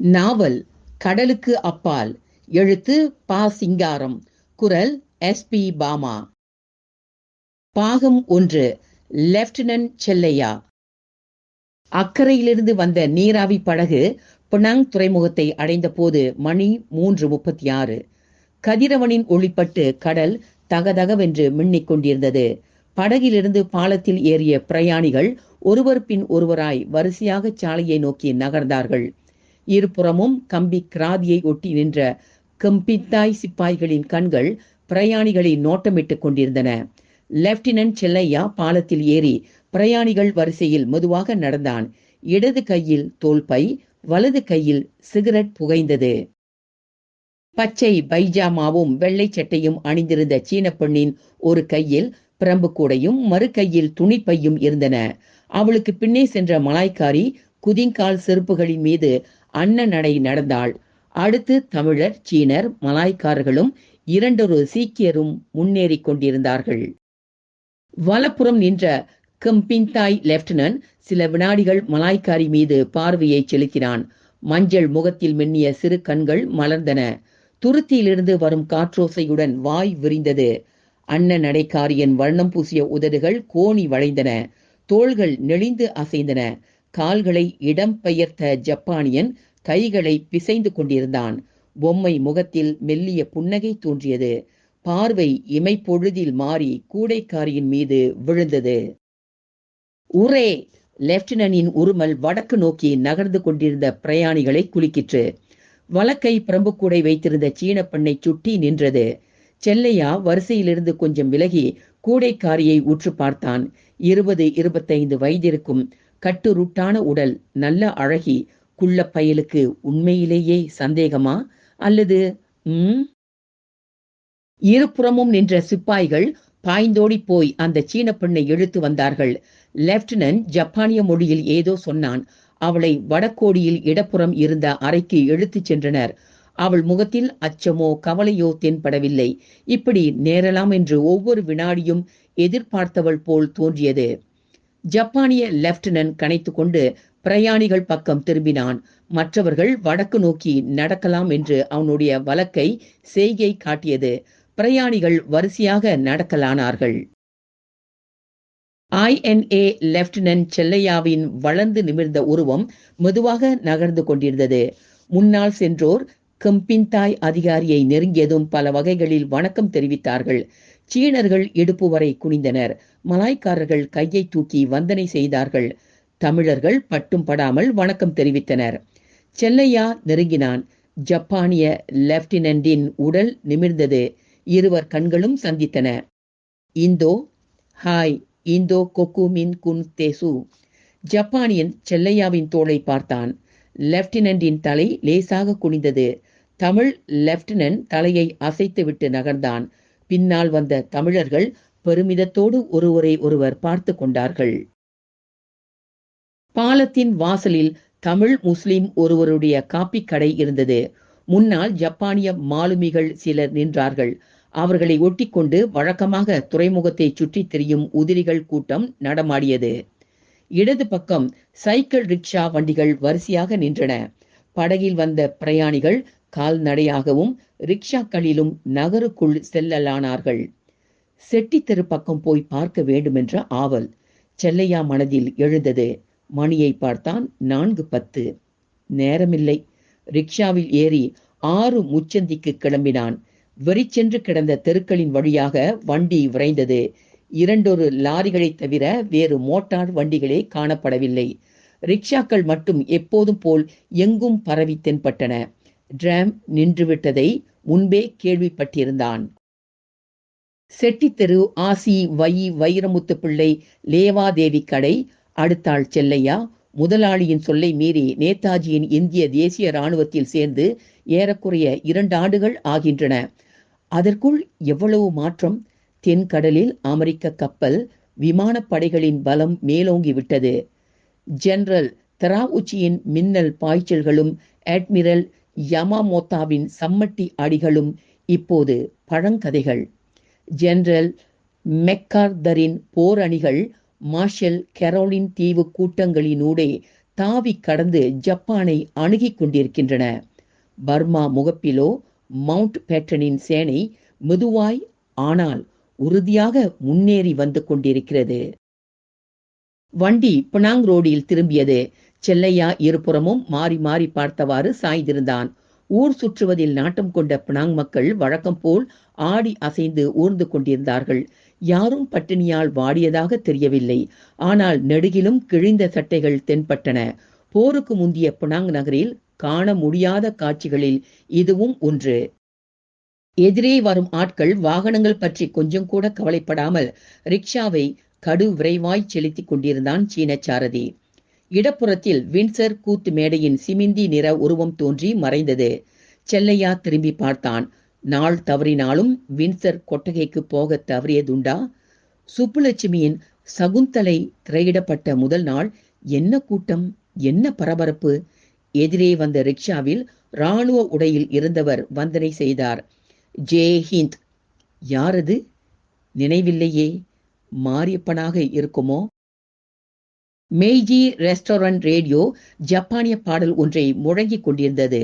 நாவல் கடலுக்கு அப்பால். எழுத்து பா சிங்காரம். குரல் எஸ் பி பாமா. பாகம் ஒன்று லெப்டினன்ட் செல்லையா. அக்கறையிலிருந்து வந்த நீராவி படகு பினாங் துறைமுகத்தை அடைந்த போது மணி மூன்று முப்பத்தி ஆறு கதிரவனின் ஒளிப்பட்டு கடல் தகதகவென்று மின்னிக் கொண்டிருந்தது. படகிலிருந்து பாலத்தில் ஏறிய பிரயாணிகள் ஒருவர் பின் ஒருவராய் வரிசையாக சாலையை நோக்கி நகர்ந்தார்கள். இருபுறமும் கம்பி கிராதியை ஒட்டி நின்ற கம்பித்தாய் சிப்பாய்களின் கண்கள் பிரயாணிகளை நோட்டமிட்டுக் கொண்டிருந்தன. லெப்டினன்ட் செல்லையா பாலத்தில் ஏறி பிரயாணிகள் வரிசையில் மெதுவாக நடந்தான். இடது கையில் தோல்பை வலது கையில் சிகரெட் புகைந்தது. பச்சை பைஜாமாவும் வெள்ளை சட்டையும் அணிந்திருந்த சீன பெண்ணின் ஒரு கையில் பிரம்பு கூடையும் மறு கையில் துணிப்பையும் இருந்தன. அவளுக்கு பின்னே சென்ற மலாய்க்காரி குதிங்கால் செருப்புகளின் மீது அன்ன நடை நடந்தாள். அடுத்து தமிழர் சீனர் மலாய்க்காரர்களும் இரண்டொரு சீக்கியரும் முன்னேறி கொண்டிருந்தார்கள். வலப்புறம் நின்ற கம்பின்தாய் லெப்டினன்ட் சில வினாடிகள் மலாய்க்காரி மீது பார்வையை செலுத்தினான். மஞ்சள் முகத்தில் மின்னிய சிறு கண்கள் மலர்ந்தன. துருத்தியிலிருந்து வரும் காற்றோசையுடன் வாய் விரிந்தது. அன்ன நடைக்காரியின் வர்ணம் பூசிய உதடுகள் கோணி வளைந்தன. தோள்கள் நெளிந்து அசைந்தன. கால்களை இடம் பெயர்த்த ஜப்பானியன் கைகளை பிசைந்து கொண்டிருந்தான். பொம்மை முகத்தில் மெல்லிய புன்னகை தோன்றியது. பார்வை இமைப்பொழுதில் மாறி கூடைக்காரியின் மீது விழுந்தது. உரே! லெப்டினனின் உருமல் வடக்கு நோக்கி நகர்ந்து கொண்டிருந்த பிரயாணிகளை குலுக்கிற்று. வழக்கை பிரம்புக்கூடை வைத்திருந்த சீன பெண்ணை சுட்டி நின்றது. செல்லையா வரிசையிலிருந்து கொஞ்சம் விலகி கூடைக்காரியை உற்று பார்த்தான். இருபது இருபத்தைந்து வயதிருக்கும் கட்டுருட்டான உடல் நல்ல அழகி குள்ள பயலுக்கு உண்மையிலேயே சந்தேகமா? அல்லது உம் இருபுறமும் நின்ற சிப்பாய்கள் பாய்ந்தோடி போய் அந்த சீன பெண்ணை இழுத்து வந்தார்கள். லெப்டினன்ட் ஜப்பானிய மொழியில் ஏதோ சொன்னான். அவளை வடக்கோடியில் இடப்புறம் இருந்த அறைக்கு இழுத்துச் சென்றனர். அவள் முகத்தில் அச்சமோ கவலையோ தென்படவில்லை. இப்படி நேரலாம் என்று ஒவ்வொரு வினாடியும் எதிர்பார்த்தவள் போல் தோன்றியது. ஜப்பானிய லெப்டினன்ட் கணைத்து கொண்டு பிரயாணிகள் பக்கம் திரும்பினான். மற்றவர்கள் வடக்கு நோக்கி நடக்கலாம் என்று அவனுடைய வழக்கை செய்கை காட்டியது. பிரயாணிகள் வரிசையாக நடக்கலானார்கள். ஐஎன்ஏ லெப்டினன்ட் செல்லையாவின் வளர்ந்து நிமிர்ந்த உருவம் மெதுவாக நகர்ந்து கொண்டிருந்தது. முன்னால் சென்றோர் கம்பின்தாய் அதிகாரியை நெருங்கியதும் பல வகைகளில் வணக்கம் தெரிவித்தார்கள். சீனர்கள் இடுப்பு வரை குனிந்தனர். மலாய்க்காரர்கள் கையை தூக்கி வந்தனை செய்தார்கள். தமிழர்கள் பட்டும் படாமல் வணக்கம் தெரிவித்தனர். செல்லையா நெருங்கினான். ஜப்பானிய லெப்டினன்டின் உடல் நிமிர்ந்தது. இருவர் கண்களும் சந்தித்தன. இந்தோ ஹாய் இந்தோ கொக்குமின் குன் தேசு. ஜப்பானியன் செல்லையாவின் தோளை பார்த்தான். லெப்டினன்டின் தலை லேசாக குனிந்தது. தமிழ் லெப்டினன்ட் தலையை அசைத்துவிட்டு நகர்ந்தான். பின்னால் வந்த தமிழர்கள் பெருமிதத்தோடு ஒருவரை ஒருவர் பார்த்து கொண்டார்கள். பாலத்தின் வாசலில் தமிழ் முஸ்லிம் ஒருவருடைய காப்பி கடை இருந்தது. முன்னால் ஜப்பானிய மாலுமிகள் சிலர் நின்றார்கள். அவர்களை ஒட்டிக்கொண்டு வழக்கமாக துறைமுகத்தை சுற்றித் திரியும் உதிரிகள் கூட்டம் நடமாடியது. இடது பக்கம் சைக்கிள் ரிக்ஷா வண்டிகள் வரிசையாக நின்றன. படகில் வந்த பிரயாணிகள் கால்நடையாகவும் ரிக்ஷாக்களிலும் நகருக்குள் செல்லலானார்கள். செட்டித்தெரு பக்கம் போய் பார்க்க வேண்டுமென்ற ஆவல் செல்லையா மனதில் எழுந்தது. மணியை பார்த்தான் நான்கு பத்து. நேரமில்லை. ரிக்ஷாவில் ஏறி ஆறு முச்சந்திக்கு கிளம்பினான். வெறிச்சென்று கிடந்த தெருக்களின் வழியாக வண்டி விரைந்தது. இரண்டொரு லாரிகளை தவிர வேறு மோட்டார் வண்டிகளே காணப்படவில்லை. ரிக்ஷாக்கள் மட்டும் எப்போதும் போல் எங்கும் பரவி தென்பட்டன. டிராம் நின்றுவிட்டதை முன்பே கேள்விப்பட்டிருந்தான். செட்டித்தெரு ஆசி வை வைரமுத்து பிள்ளை லேவாதேவி கடை அடுத்தாள் செல்லையா முதலாளியின் சொல்லை மீறி நேதாஜியின் இந்திய தேசிய இராணுவத்தில் சேர்ந்து ஏறக்குறைய இரண்டு ஆண்டுகள் ஆகின்றன. அதற்குள் எவ்வளவு மாற்றம்? தென்கடலில் அமெரிக்க கப்பல் விமானப்படைகளின் பலம் மேலோங்கி விட்டது ஜெனரல் தராவுச்சியின் மின்னல் பாய்ச்சல்களும் அட்மிரல் யமாமோத்தாவின் சம்மட்டி ஆடிகளும் இப்போது பழங்கதைகள். ஜெனரல் மெக்கார்தரின் போர் அணிகள் மார்ஷல் கெரோலின் தீவு கூட்டங்களினூடே தாவி கடந்து ஜப்பானை அணுகிக் கொண்டிருக்கின்றன. பர்மா முகப்பிலோ மவுண்ட் பேட்டனின் சேனை மெதுவாய் ஆனால் உறுதியாக முன்னேறி வந்து கொண்டிருக்கிறது. வண்டி பினாங் ரோடில் திரும்பியது. செல்லையா இருபுறமும் மாறி மாறி பார்த்தவாறு சாய்ந்திருந்தான். ஊர் சுற்றுவதில் நாட்டம் கொண்ட பினாங் மக்கள் வழக்கம் போல் ஆடி அசைந்து ஊர்ந்து கொண்டிருந்தார்கள். யாரும் பட்டினியால் வாடியதாக தெரியவில்லை. ஆனால் நெடுகிலும் கிழிந்த சட்டைகள் தென்பட்டன. போருக்கு முந்திய பினாங் நகரில் காண முடியாத காட்சிகளில் இதுவும் ஒன்று. எதிரே வரும் ஆட்கள் வாகனங்கள் பற்றி கொஞ்சம் கூட கவலைப்படாமல் ரிக்ஷாவை கடு விரைவாய் செலுத்திக் கொண்டிருந்தான் சீன சாரதி இடப்புறத்தில் வின்சர் கூத்து மேடையின் சிமிந்தி நிற உருவம் தோன்றி மறைந்தது. செல்லையா திரும்பி பார்த்தான். நாள் தவறினாலும் வின்சர் கொட்டகைக்கு போக தவறியதுண்டா? சுப்புலட்சுமியின் சகுந்தலை திரையிடப்பட்ட முதல் நாள் என்ன கூட்டம் என்ன பரபரப்பு? எதிரே வந்த ரிக்ஷாவில் ராணுவ உடையில் இருந்தவர் வந்தனை செய்தார். ஜே ஹிந்த். யாரது? நினைவில்லையே. மாரியப்பனாக இருக்குமோ? மெய்ஜி ரெஸ்டாரண்ட் ரேடியோ ஜப்பானிய பாடல் ஒன்றை முழங்கிக் கொண்டிருந்தது.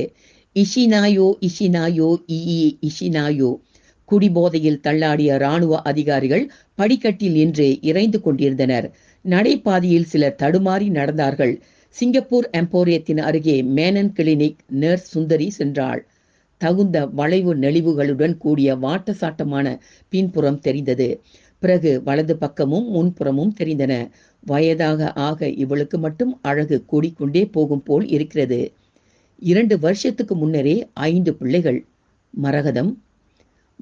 இஷினாயோ இஷினாயோ இ இஷினாயோ. குடிபோதையில் தள்ளாடிய ராணுவ அதிகாரிகள் படிக்கட்டில் நின்று இறைந்து கொண்டிருந்தனர். நடைபாதையில் சிலர் தடுமாறி நடந்தார்கள். சிங்கப்பூர் எம்போரியத்தின் அருகே மேனன் கிளினிக் நர்ஸ் சுந்தரி சென்றாள். தகுந்த வளைவு நெளிவுகளுடன் கூடிய வாட்டசாட்டமான பின்புறம் தெரிந்தது. பிறகு வலது பக்கமும் முன்புறமும் தெரிந்தன. வயதாக ஆக இவளுக்கு மட்டும் அழகு கூடிக்கொண்டே போகும் போல் இருக்கிறது. இரண்டு வருஷத்துக்கு முன்னரே ஐந்து பிள்ளைகள். மரகதம்.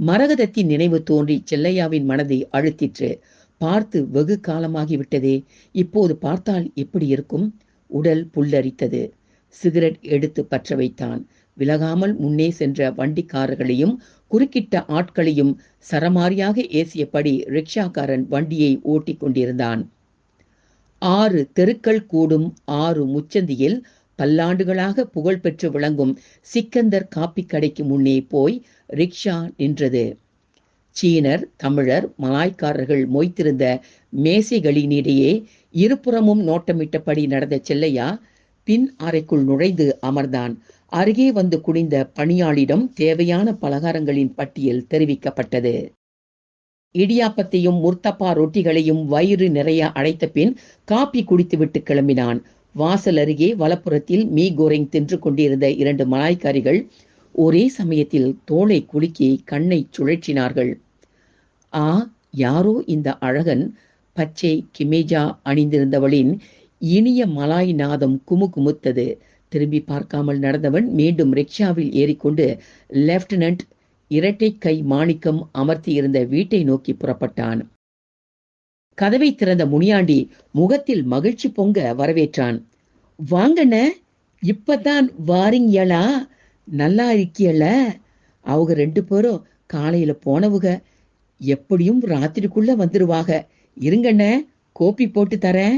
மரகதத்தின் நினைவு தோன்றி செல்லையாவின் மனதை அழுத்திற்று. பார்த்து வெகு காலமாகிவிட்டதே. இப்போது பார்த்தால் எப்படி இருக்கும்? உடல் புல்லரித்தது. சிகரெட் எடுத்து பற்ற வைத்தான். விலகாமல் முன்னே சென்ற வண்டிக்காரர்களையும் குறுக்கிட்ட ஆட்களையும் சரமாரியாக ஏசியபடி ரிக்ஷாக்காரன் வண்டியை ஓட்டிக் கொண்டிருந்தான் ஆறு தெருக்கள் கூடும் ஆறு முச்சந்தியில் பல்லாண்டுகளாக புகழ்பெற்று விளங்கும் சிக்கந்தர் காப்பி கடைக்கு முன்னே போய் ரிக்ஷா நின்றது. சீனர் தமிழர் மலாய்க்காரர்கள் மொய்த்திருந்த மேசைகளினிடையே இருபுறமும் நோட்டமிட்டபடி நடந்த செல்லையா பின் அறைக்குள் நுழைந்து அமர்ந்தான். அருகே வந்து குனிந்த பணியாளிடம் தேவையான பலகாரங்களின் பட்டியல் தெரிவிக்கப்பட்டது. இடியாப்பத்தையும் முர்த்தப்பா ரொட்டிகளையும் வயிறு நிறைய அடைத்த பின் காப்பி குடித்துவிட்டு கிளம்பினான். வாசல் அருகே வலப்புறத்தில் மீ கோரிங் தின்று கொண்டிருந்த இரண்டு மலாய்க்காரிகள் ஒரே சமயத்தில் தோளை குலுக்கி கண்ணை சுழற்றினார்கள். ஆ யாரோ இந்த அழகன்? பச்சை கிமேஜா அணிந்திருந்தவளின் இனிய மலாய் நாதம் குமு குமுத்தது திரும்பி பார்க்காமல் நடந்தவன் மீண்டும் ரிக்ஷாவில் ஏறிக்கொண்டு லெப்டினன்ட் இரட்டை கை மாணிக்கம் அமர்த்தியிருந்த வீட்டை நோக்கி புறப்பட்டான். கதவை திறந்த முனியாண்டி முகத்தில் மகிழ்ச்சி பொங்க வரவேற்றான். வாங்கண்ண இப்பதான் வாரிங்களா நல்லா இருக்கியல அவங்க ரெண்டு பேரும் காலையில போனவுக எப்படியும் ராத்திரிக்குள்ள வந்துருவாக. இருங்கண்ண கோப்பி போட்டு தரேன்.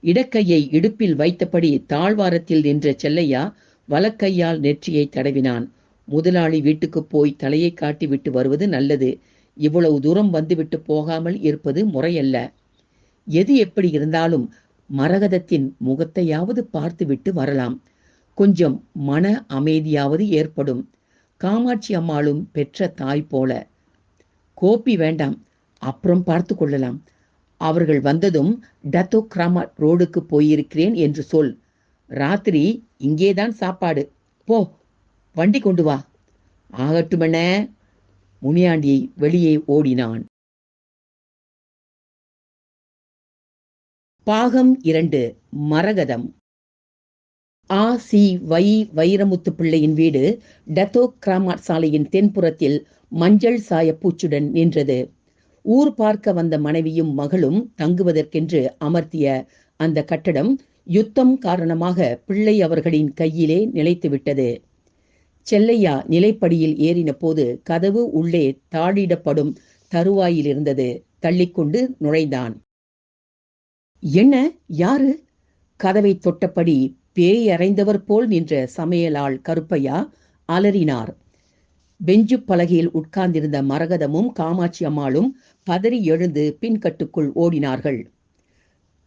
இடக்கையை இடுப்பில் வைத்தபடி தாழ்வாரத்தில் நின்ற செல்லையா வலக்கையால் நெற்றியை தடவினான். முதலாளி வீட்டுக்கு போய் தலையை காட்டி விட்டு வருவது நல்லது. இவ்வளவு தூரம் வந்துவிட்டு போகாமல் இருப்பது முறையல்ல. எது எப்படி இருந்தாலும் மரகதத்தின் முகத்தையாவது பார்த்துவிட்டு வரலாம். கொஞ்சம் மன அமைதியாவது ஏற்படும். காமாட்சி அம்மாளும் பெற்ற தாய் போல. கோப்பி வேண்டாம் அப்புறம் பார்த்து கொள்ளலாம். அவர்கள் வந்ததும் டத்தோ ரோடுக்கு போயிருக்கிறேன் என்று சொல். ராத்திரி இங்கேதான் சாப்பாடு. போ வண்டி கொண்டு வா. ஆகட்டுமென முனியாண்டியை வெளியே ஓடினான். பாகம் இரண்டு மரகதம். ஆ சி வை வைரமுத்து பிள்ளையின் வீடு டத்தோ கிராமாட் சாலையின் தென்புறத்தில் மஞ்சள் சாய பூச்சுடன் நின்றது. ஊர் பார்க்க வந்த மனைவியும் மகளும் தங்குவதற்கென்று அமர்த்திய அந்த கட்டடம் யுத்தம் காரணமாக பிள்ளை அவர்களின் கையிலே நிலைத்துவிட்டது. செல்லையா நிலைப்படியில் ஏறின போது கதவு உள்ளே தாழிடப்படும் தருவாயில் இருந்தது தள்ளிக்கொண்டு நுழைந்தான். என்ன? யாரு? கதவை தொட்டபடி பேய் அறைந்தவர் போல் நின்ற சமையலாள் கருப்பையா அலறினார். பெஞ்சு பலகையில் உட்கார்ந்திருந்த மரகதமும் காமாட்சி அம்மாளும் பதறி எழுந்து பின்கட்டுக்குள் ஓடினார்கள்.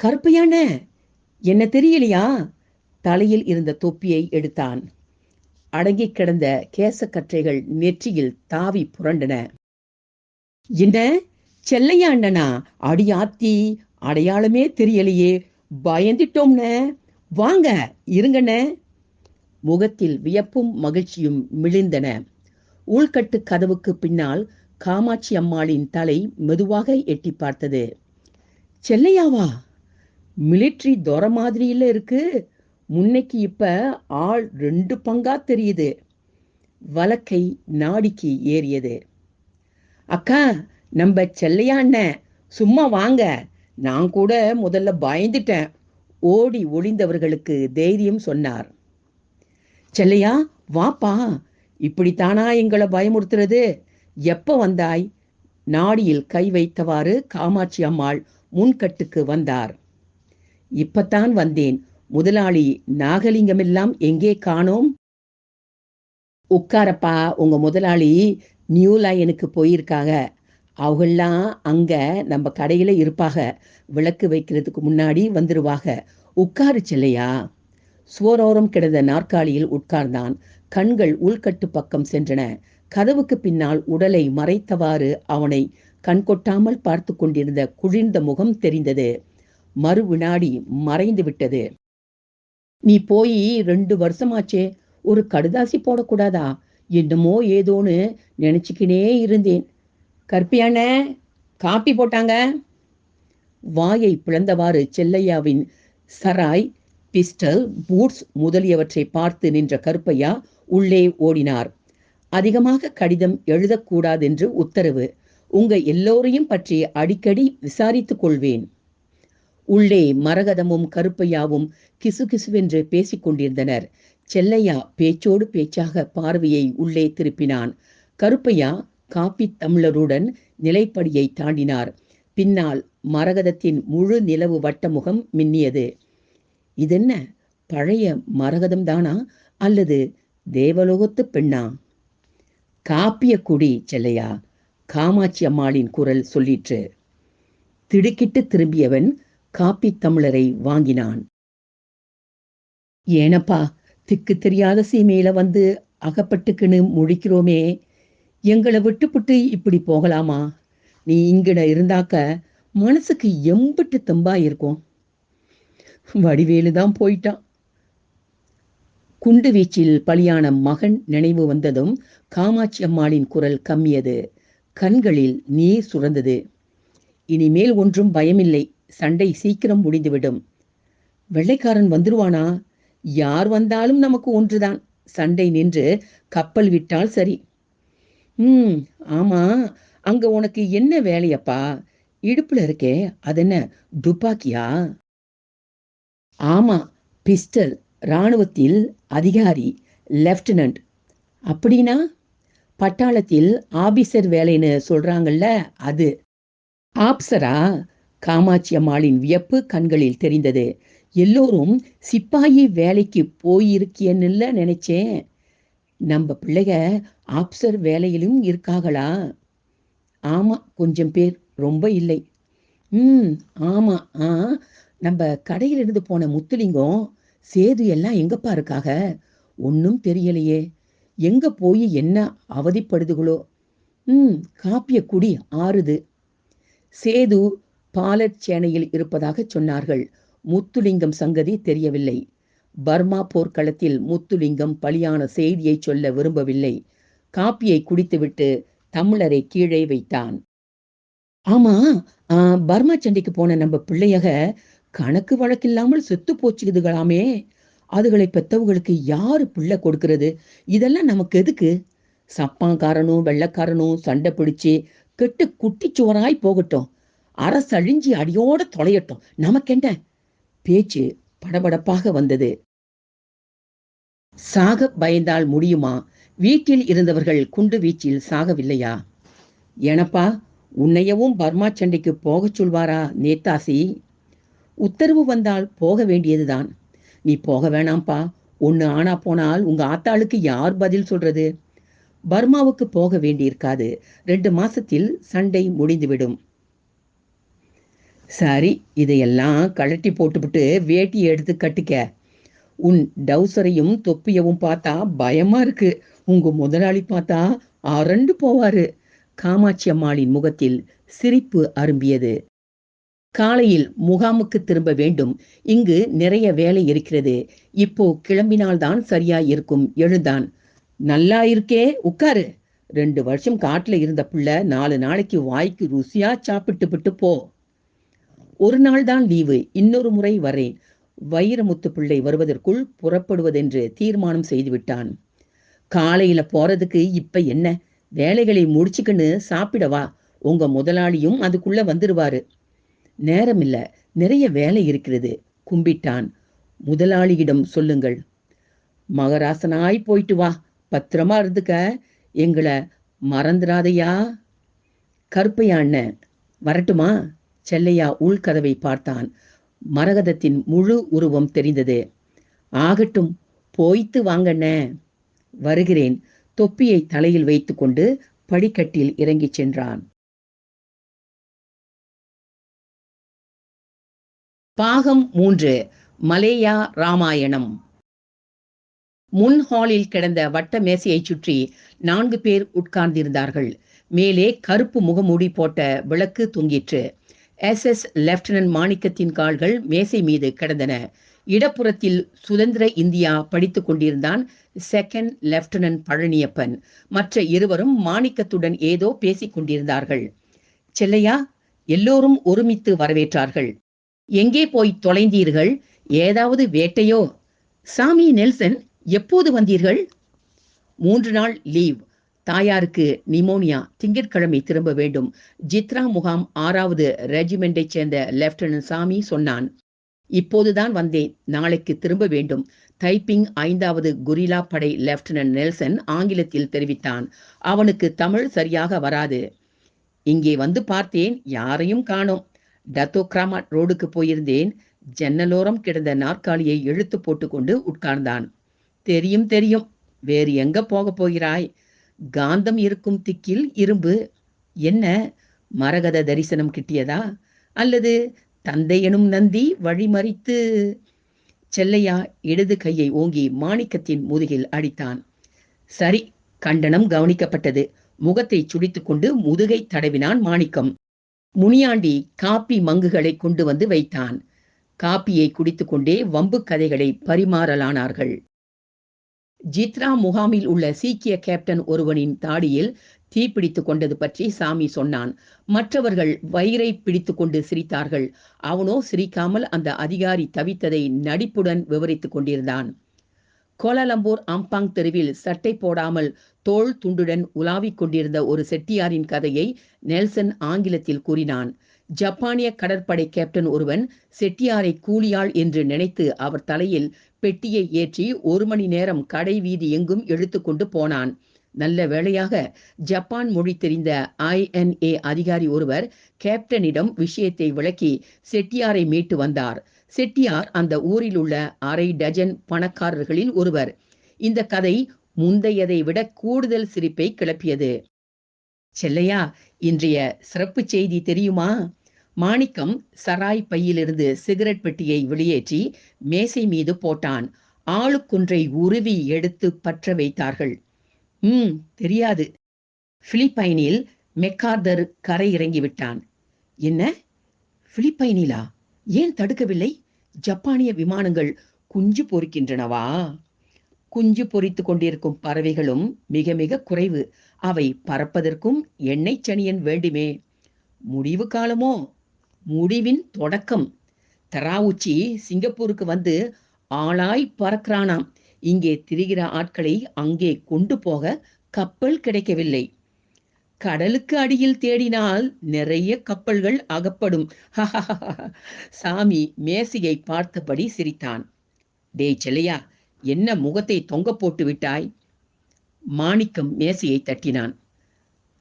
கருப்பையான என்ன தெரியலையா? தலையில் இருந்த தொப்பியை எடுத்தான். அடங்கிக் கிடந்த கேசக்கற்றைகள் நெற்றியில் தாவி புரண்டன. என்ன? செல்லையா அண்ணனா? அடியாத்தி அடையாளமே தெரியலையே. பயந்துட்டோம்ன. வாங்க இருங்கண்ண. முகத்தில் வியப்பும் மகிழ்ச்சியும் மிளிந்தன உள்கட்டு கதவுக்கு பின்னால் காமாட்சி அம்மாளின் தலை மெதுவாக எட்டி பார்த்தது. செல்லையாவா மிலிட்ரி தோர மாதிரி இருக்கு. முன்னைக்கு இப்ப ஆள் ரெண்டு பங்கா தெரியுது. வழக்கை நாடிக்கு ஏறியது. அக்கா நம்ம செல்லையா அண்ணன் சும்மா வாங்க. நான் கூட முதல்ல பயந்துட்டேன் ஓடி ஒளிந்தவர்களுக்கு தைரியம் சொன்னார். செல்லையா வாப்பா இப்படித்தானா எங்களை பயமுறுத்துறது? எப்ப வந்தாய்? நாடியில் கை வைத்தவாறு காமாட்சி அம்மாள் முன்கட்டுக்கு வந்தார். இப்பத்தான் வந்தேன். முதலாளி நாகலிங்கமெல்லாம் எங்கே காணோம்? உட்காரப்பா உங்க முதலாளி நியூ லைனுக்கு போயிருக்காங்க. அவங்கெல்லாம் அங்க நம்ம கடையில இருப்பாக. விளக்கு வைக்கிறதுக்கு முன்னாடி வந்துருவாக. உட்காரு செல்லையா? சுவரோரம் கிடந்த நாற்காலியில் உட்கார்ந்தான். கண்கள் உள்கட்டு பக்கம் சென்றன. கதவுக்கு பின்னால் உடலை மறைத்தவாறு அவனை கண்கொட்டாமல் பார்த்து கொண்டிருந்த குழிர்ந்த முகம் தெரிந்தது. மறு வினாடி மறைந்து விட்டது. நீ போய் ரெண்டு வருஷமாச்சே ஒரு கடுதாசி போடக்கூடாதா? என்னமோ ஏதோன்னு நினைச்சுக்கினே இருந்தேன். கற்பியான காப்பி போட்டாங்க. வாயை பிளந்தவாறு செல்லையாவின் சராய் பிஸ்டல் பூட்ஸ் முதலியவற்றை பார்த்து நின்ற கருப்பையா உள்ளே ஓடினார். அதிகமாக கடிதம் எழுதக்கூடாதென்று உத்தரவு. உங்க எல்லோரையும் பற்றி அடிக்கடி விசாரித்துக் கொள்வேன். உள்ளே மரகதமும் கருப்பையாவும் கிசுகிசுவென்று பேசிக் கொண்டிருந்தனர். செல்லையா பேச்சோடு பேச்சாக பார்வையை உள்ளே திருப்பினான். கருப்பையா காப்பி தமிழருடன் நிலைப்படியை தாண்டினார். பின்னால் மரகதத்தின் முழு நிலவு வட்டமுகம் மின்னியது. இதென்ன? பழைய மரகதம் தானா அல்லது தேவலோகத்து பெண்ணா காப்பிய குடி செல்லையா? காமாட்சி அம்மாளின் குரல் சொல்லிற்று. திடுக்கிட்டு திரும்பியவன் காப்பி தமிழரை வாங்கினான். ஏனப்பா திக்கு தெரியாத சீமையில வந்து அகப்பட்டுக்குன்னு முழிக்கிறோமே. எங்களை விட்டுப்புட்டு இப்படி போகலாமா? நீ இங்கிட இருந்தாக்க மனசுக்கு எம்பிட்டு தெம்பா இருக்கும் வடிவேலு தான் போயிட்டான். குண்டு வீச்சில் பலியான மகன் நினைவு வந்ததும் காமாட்சி அம்மாளின் குரல் கம்மியது. கண்களில் நீர் சுரந்தது. இனிமேல் ஒன்றும் பயமில்லை. சண்டை சீக்கிரம் முடிந்துவிடும். வெள்ளைக்காரன் வந்துருவானா? யார் வந்தாலும் நமக்கு ஒன்றுதான். சண்டை நின்று கப்பல் விட்டால் சரி. ம் ஆமா. அங்க உனக்கு என்ன வேலையப்பா? இடுப்புல இருக்கே. அதென்ன துப்பாக்கியா? ஆமா பிஸ்டல். ராணுவத்தில் அதிகாரி லெப்டினன்ட் அப்படின்னா பட்டாளத்தில் ஆபீசர் வேலைன்னு சொல்றாங்கல்ல அது. ஆப்சரா காமாட்சி அம்மாளின் வியப்பு கண்களில் தெரிந்தது. எல்லோரும் சிப்பாயி வேலைக்கு போயிருக்கியன்னுல நினைச்சேன். நம்ம பிள்ளைக ஆப்சர் வேலையிலும் இருக்காங்களா ஆமா கொஞ்சம் பேர் ரொம்ப இல்லை. ம் ஆமா ஆ. நம்ம கடையில் இருந்து போன முத்துலிங்கம் சேது எல்லாம் எங்கப்பா இருக்காக? ஒன்னும் தெரியலையே. எங்க போய் என்ன அவதிப்படுதுகளோ? ம் காப்பிய குடி ஆறுது. சேது பாலட் சேனையில் இருப்பதாக சொன்னார்கள். முத்துலிங்கம் சங்கதி தெரியவில்லை. பர்மா போர்க்களத்தில் முத்துலிங்கம் பலியான செய்தியை சொல்ல விரும்பவில்லை. காப்பியை குடித்துவிட்டு தமிழரை கீழே வைத்தான். ஆமா பர்மா சண்டைக்கு போன நம்ம பிள்ளையக கணக்கு வழக்கில்லாமல் செத்து போச்சுக்குதுகளாமே அதுகளை பெத்தவங்களுக்கு யாரு பிள்ளை கொடுக்கறது? இதெல்லாம் நமக்கு எதுக்கு? சப்பாங்காரனும் வெள்ளக்காரனும் சண்டை பிடிச்சு கெட்டு குட்டிச்சுவராய் போகட்டும். அரசழிஞ்சி அடியோட தொலையட்டும். நமக்கென்ன பேச்சு படபடப்பாக வந்தது. சாக பயந்தால் முடியுமா? வீட்டில் இருந்தவர்கள் குண்டு வீச்சில் சாகவில்லையா? எனப்பா உன்னையவும் பர்மா சண்டைக்கு போகச் சொல்வாரா நேதாசி உத்தரவு வந்தால் போக வேண்டியதுதான். நீ போக வேணாம்ப்பா. ஒன்று ஆனா போனால் உங்க ஆத்தாளுக்கு யார் பதில் சொல்றது? பர்மாவுக்கு போக வேண்டியிருக்காது. ரெண்டு மாசத்தில் சண்டை முடிந்துவிடும். சரி இதையெல்லாம் கழட்டி போட்டுவிட்டு வேட்டியை எடுத்து கட்டிக்க. உன் டவுசரையும் தொப்பியவும் பார்த்தா பயமா இருக்கு. உங்க முதலாளி பார்த்தா அரண்டு போவாரு. காமாட்சி அம்மாளின் முகத்தில் சிரிப்பு அரும்பியது. காலையில் முகாமுக்கு திரும்ப வேண்டும். இங்கு நிறைய வேலை இருக்கிறது. இப்போ கிளம்பினால்தான் சரியா இருக்கும் எழுந்தான். நல்லா இருக்கே உட்காரு. ரெண்டு வருஷம் காட்டுல இருந்த பிள்ளை நாலு நாளைக்கு வாய்க்கு ருசியா சாப்பிட்டு விட்டு போ. ஒரு நாள் தான் லீவு. இன்னொரு முறை வரேன். வைரமுத்து பிள்ளை வருவதற்குள் புறப்படுவதென்று தீர்மானம் செய்துவிட்டான் காலையில போறதுக்கு இப்ப என்ன? வேலைகளை முடிச்சுக்கின்னு சாப்பிடவா? உங்க முதலாளியும் அதுக்குள்ள வந்துருவாரு. நேரமில்ல. நிறைய வேலை இருக்கிறது. கும்பிட்டான். முதலாளியிடம் சொல்லுங்கள். மகராசனாய் போயிட்டு வா. பத்திரமா இருந்துக்க. எங்களை மறந்துடாதையா கருப்பையா அண்ணன் வரட்டுமா? செல்லையா உள்கதவை பார்த்தான். மரகதத்தின் முழு உருவம் தெரிந்தது. ஆகட்டும் போய்த்து வாங்கண்ணே. வருகிறேன். தொப்பியை தலையில் வைத்துக்கொண்டு படிக்கட்டில் இறங்கிச் சென்றான். பாகம் மூன்று மலேயா ராமாயணம். முன் ஹாலில் கிடந்த வட்ட மேசையைச் சுற்றி நான்கு பேர் உட்கார்ந்திருந்தார்கள். மேலே கருப்பு முகமூடி போட்ட விளக்கு தொங்கிற்று. எஸ். எஸ். லெப்டினன்ட் மாணிக்கத்தின் கால்கள் மேசை மீது கிடந்தன. இடப்புறத்தில் சுதந்திர இந்தியா படித்துக் கொண்டிருந்தான் செகண்ட் லெப்டினன்ட் பழனியப்பன். மற்ற இருவரும் மாணிக்கத்துடன் ஏதோ பேசிக் கொண்டிருந்தார்கள். செல்லையா எல்லோரும் ஒருமித்து வரவேற்றார்கள். எங்கே போய் தொலைந்தீர்கள்? ஏதாவது வேட்டையோ? சாமி நெல்சன் எப்போது வந்தீர்கள்? மூன்று நாள் லீவ். தாயாருக்கு நிமோனியா திங்கட்கிழமை திரும்ப வேண்டும். ஜித்ரா முகாம் ஆறாவது ரெஜிமெண்டைச் சேர்ந்த லெப்டினன்ட் சாமி சொன்னான். இப்போதுதான் வந்தேன். நாளைக்கு திரும்ப வேண்டும். டைப்பிங் ஐந்தாவது குரிலா படை லெப்டினன்ட் நெல்சன் ஆங்கிலத்தில் தெரிவித்தான். அவனுக்கு தமிழ் சரியாக வராது. இங்கே வந்து பார்த்தேன். யாரையும் காணோம். டத்தோக்ராமாட் ரோடுக்கு போயிருந்தேன். ஜன்னலோரம் கிடந்த நாற்காலியை இழுத்து போட்டுக்கொண்டு உட்கார்ந்தான். தெரியும் தெரியும். வேறு எங்க போக போகிறாய்? காந்தம் இருக்கும் திக்கில் இரும்பு. என்ன? மரகத தரிசனம் கிட்டியதா? அல்லது தந்தை எனும் நந்தி வழிமறித்து செல்லையா? இடது கையை ஓங்கி மாணிக்கத்தின் முதுகில் அடித்தான். சரி கண்டனம் கவனிக்கப்பட்டது. முகத்தை சுடித்துக்கொண்டு முதுகை தடவினான் மாணிக்கம். முனியாண்டி காப்பி மங்குகளை கொண்டு வந்து வைத்தான். காப்பியை குடித்துக்கொண்டே வம்பு கதைகளை பரிமாறலானார்கள். ஜித்ரா முகாமில் உள்ள சீக்கிய கேப்டன் ஒருவனின் தாடியில் தீப்பிடித்துக் கொண்டது பற்றி சாமி சொன்னான். மற்றவர்கள் வயிறை பிடித்துக் கொண்டு சிரித்தார்கள். அவனோ சிரிக்காமல் அந்த அதிகாரி தவித்ததை நடிப்புடன் விவரித்துக் கொண்டிருந்தான். கோலாலம்பூர் அம்பாங் தெருவில் சட்டை போடாமல் தோல் துண்டுடன் உலாவிக் கொண்டிருந்த ஒரு செட்டியாரின் கதையை நெல்சன் ஆங்கிலத்தில் கூறினான். ஜப்பானிய கடற்படை கேப்டன் ஒருவன் செட்டியாரை கூலியாள் என்று நினைத்து அவர் தலையில் பெட்டியை ஏற்றி ஒரு மணி நேரம் கடை வீதி எங்கும் இழுத்துக்கொண்டு போனான். நல்ல வேளையாக ஜப்பான் மொழி தெரிந்த ஐஎன்ஏ அதிகாரி ஒருவர் கேப்டனிடம் விஷயத்தை விளக்கி செட்டியாரை மீட்டு வந்தார். செட்டியார் அந்த ஊரில் உள்ள அரை டஜன் பணக்காரர்களில் ஒருவர். இந்த கதை முந்தையதை விட கூடுதல் சிரிப்பை கிளப்பியது. செல்லையா இன்றைய சிறப்பு செய்தி தெரியுமா மாணிக்கம் சராய் பையிலிருந்து சிகரெட் பெட்டியை வெளியேற்றி மேசை மீது போட்டான். ஆளுக்குன்றை உருவி எடுத்து பற்ற வைத்தார்கள். ம் தெரியாது. பிலிப்பைனில் மெக்கார்தர் கரை இறங்கி விட்டான் என்ன? பிலிப்பைனிலா? ஏன் தடுக்கவில்லை? ஜப்பானிய விமானங்கள் குஞ்சு பொறுக்கின்றனவா? குஞ்சு பொறித்து கொண்டிருக்கும் பறவைகளும் மிக மிக குறைவு. அவை பறப்பதற்கும் எண்ணெய் சனியன் வேண்டுமே. முடிவு காலமோ? முடிவின் தொடக்கம். தராவுச்சி சிங்கப்பூருக்கு வந்து ஆளாய் பறக்கிறானாம். இங்கே திரிகிற ஆட்களை அங்கே கொண்டு போக கப்பல் கிடைக்கவில்லை. கடலுக்கு அடியில் தேடினால் நிறைய கப்பல்கள் அகப்படும். சாமி மேசையை பார்த்தபடி சிரித்தான். டேய் செல்லையா என்ன முகத்தை தொங்க போட்டு விட்டாய்? மாணிக்கம் மேசையை தட்டினான்.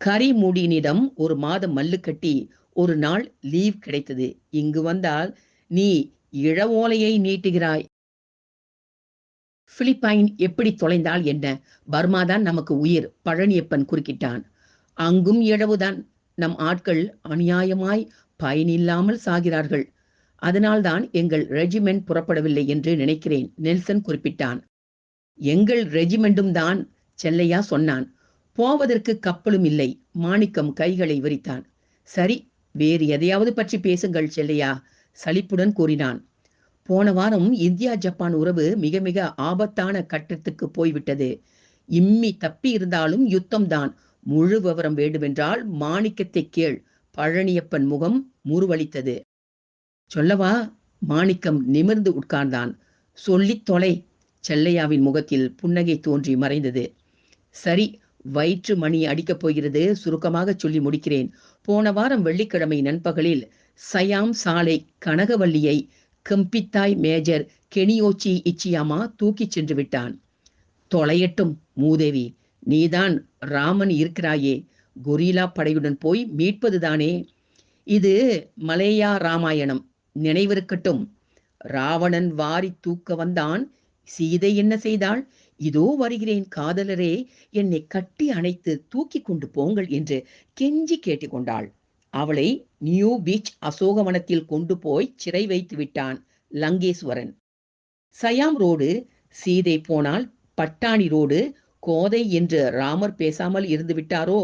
கரிமூடினிடம் ஒரு மாதம் மல்லு கட்டி ஒரு நாள் லீவ் கிடைத்தது. இங்கு வந்தால் நீ இழவோலையை நீட்டுகிறாய். பிலிப்பைன் எப்படி தொலைந்தால் என்ன? பர்மாதான் நமக்கு உயிர் பழனியப்பன் குறுக்கிட்டான். அங்கும் இழவுதான். நம் ஆட்கள் அநியாயமாய் பயனில்லாமல் சாகிறார்கள். அதனால்தான் எங்கள் ரெஜிமெண்ட் புறப்படவில்லை என்று நினைக்கிறேன் நெல்சன் குறிப்பிட்டான். எங்கள் ரெஜிமெண்டும் தான் செல்லையா சொன்னான். போவதற்கு கப்பலும் இல்லை மாணிக்கம் கைகளை விரித்தான். சரி வேறு எதையாவது பற்றி பேசுங்கள் செல்லையா சலிப்புடன் கூறினான். போன வாரம் இந்தியா ஜப்பான் உறவு மிக மிக ஆபத்தான கட்டத்துக்கு போய்விட்டது. இம்மி தப்பி இருந்தாலும் யுத்தம்தான் முழு விவரம் வேண்டுமென்றால் மாணிக்கத்தை கேள். பழனியப்பன் முகம் முருவளித்தது சொல்லவா? மாணிக்கம் நிமிர்ந்து உட்கார்ந்தான். சொல்லித் தொலை. செல்லையாவின் முகத்தில் புன்னகை தோன்றி மறைந்தது. சரி வயிற்று மணி அடிக்கப் போகிறது. சுருக்கமாக சொல்லி முடிக்கிறேன். போன வாரம் வெள்ளிக்கிழமை நண்பகலில் சயாம் சாலை கனகவல்லியை கம்பித்தாய் மேஜர் கெனியோச்சி இச்சியாமா தூக்கிச் சென்று விட்டான். தொலையட்டும் மூதேவி. நீதான் ராமன் இருக்கிறாயே. கொரிலா படையுடன் போய் மீட்பதுதானே? இது மலேயா ராமாயணம். நினைவிருக்கட்டும். ராவணன் வாரி தூக்க வந்தான். சீதை என்ன செய்தாள்? இதோ வருகிறேன் காதலரே என்னை கட்டி அணைத்து தூக்கி கொண்டு போங்கள் என்று கெஞ்சி கேட்டுக்கொண்டாள். அவளை நியூ பீச் அசோகவனத்தில் கொண்டு போய் சிறை வைத்து விட்டான் லங்கேஸ்வரன். சயாம் ரோடு சீதை போனால் பட்டாணி ரோடு கோதை என்று ராமர் பேசாமல் இருந்து விட்டாரோ?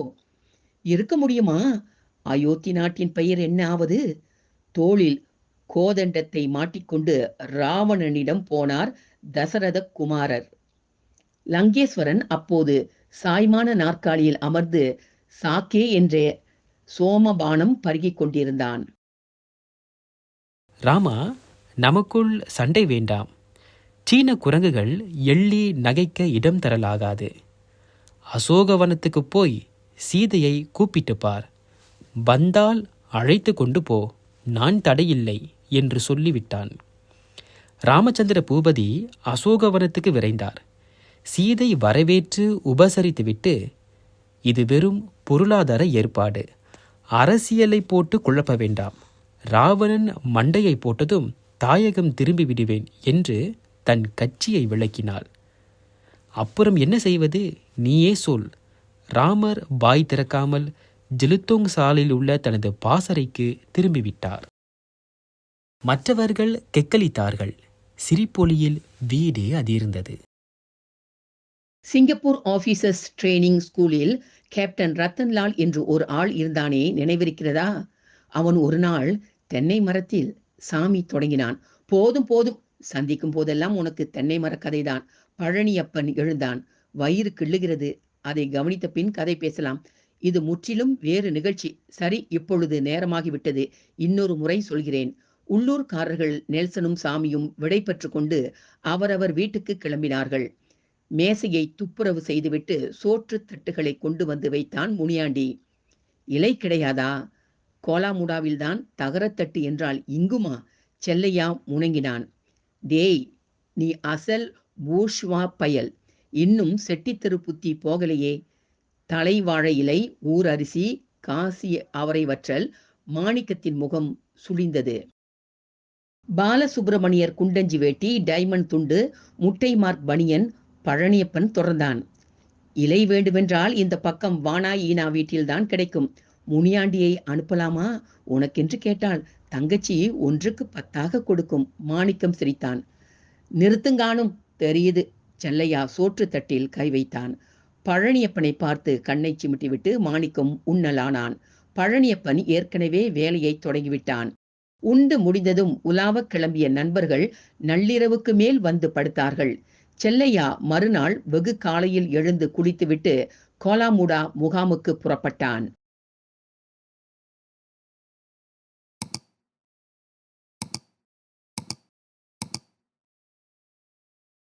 இருக்க முடியுமா? அயோத்தி நாட்டின் பெயர் என்ன ஆவது? தோளில் கோதண்டத்தை மாட்டிக்கொண்டு ராவணனிடம் போனார் தசரத குமாரர் லங்கேஸ்வரன் அப்போது சாய்மான நாற்காலியில் அமர்ந்து சாக்கே என்ற சோமபானம் பருகிக் கொண்டிருந்தான். ராமா நமக்குள் சண்டை வேண்டாம். சீன குரங்குகள் எள்ளி நகைக்க இடம் தரலாகாது. அசோகவனத்துக்கு போய் சீதையை கூப்பிட்டு பார். வந்தால் அழைத்து கொண்டு போ நான் தடையில்லை. என்று சொல்லிவிட்டான். ராமச்சந்திர பூபதி அசோகவனத்துக்கு விரைந்தார். சீதை வரவேற்று உபசரித்துவிட்டு இது வெறும் பொருளாதார ஏற்பாடு. அரசியலை போட்டு குழப்ப வேண்டாம். ராவணன் மண்டையை போட்டதும் தாயகம் திரும்பி விடுவேன் என்று தன் கட்சியை விளக்கினாள். அப்புறம் என்ன செய்வது? நீயே சொல். ராமர் பாய் திறக்காமல் ஜிலுத்தோங் சாலையில் உள்ள தனது பாசறைக்கு திரும்பிவிட்டார். மற்றவர்கள் கெக்களித்தார்கள். சிரிப்பொலியில் வீடே அதிர்ந்தது. சிங்கப்பூர் ஆபீசர்ஸ் ட்ரெய்னிங் ஸ்கூலில் கேப்டன் ரத்தன்லால் என்று ஒரு ஆள் இருந்தானே நினைவிருக்கிறதா? அவன் ஒரு நாள் தென்னை மரத்தில் சாமி தொடங்கினான். போதும் போதும். சந்திக்கும் போதெல்லாம் உனக்கு தென்னை மர பழனியப்பன் எழுந்தான். வயிறு கிள்ளுகிறது. அதை கவனித்த பின் கதை பேசலாம். இது முற்றிலும் வேறு நிகழ்ச்சி. சரி இப்பொழுது நேரமாகிவிட்டது. இன்னொரு முறை சொல்கிறேன். உள்ளூர்காரர்கள் நெல்சனும் சாமியும் விடை கொண்டு அவரவர் வீட்டுக்கு கிளம்பினார்கள். மேசையை துப்புரவு செய்துவிட்டு சோற்று தட்டுகளை கொண்டு வந்து வைத்தான் முனியாண்டி. இலை கிடையாதா? கோலாமுடாவில்தான் தகரத்தட்டு என்றால் இங்குமா? செல்லையா? முணங்கினான் டேய் நீ அசல் பூஷ்வா பயல். இன்னும் செட்டித்தெருப்புத்தி போகலையே. தலைவாழை இலை ஊர் அரிசி காசி அவரை வற்றல் மாணிக்கத்தின் முகம் சுழிந்தது. பாலசுப்பிரமணியர் குண்டஞ்சி வேட்டி டைமண்ட் துண்டு முட்டை மார்க் பனியன் பழனியப்பன் தொடர்ந்தான் இலை வேண்டுமென்றால் இந்த பக்கம் வானா ஈனா வீட்டில்தான் கிடைக்கும். முனியாண்டியை அனுப்பலாமா? உனக்கென்று கேட்டால் தங்கச்சி ஒன்றுக்கு பத்தாக கொடுக்கும். மாணிக்கம் சிரித்தான். நிறுத்துங்கானும் தெரியுது. செல்லையா சோற்று தட்டில் கை வைத்தான். பழனியப்பனை பார்த்து கண்ணை சிமிட்டிவிட்டு மாணிக்கம் உண்ணலானான். பழனியப்பன் ஏற்கனவே வேலையை தொடங்கிவிட்டான். உண்டு முடிந்ததும் உலாவக் கிளம்பிய நண்பர்கள் நள்ளிரவுக்கு மேல் வந்து படுத்தார்கள். செல்லையா மறுநாள் வெகு காலையில் எழுந்து குளித்துவிட்டு கோலாமுடா முகாமுக்கு புறப்பட்டான்.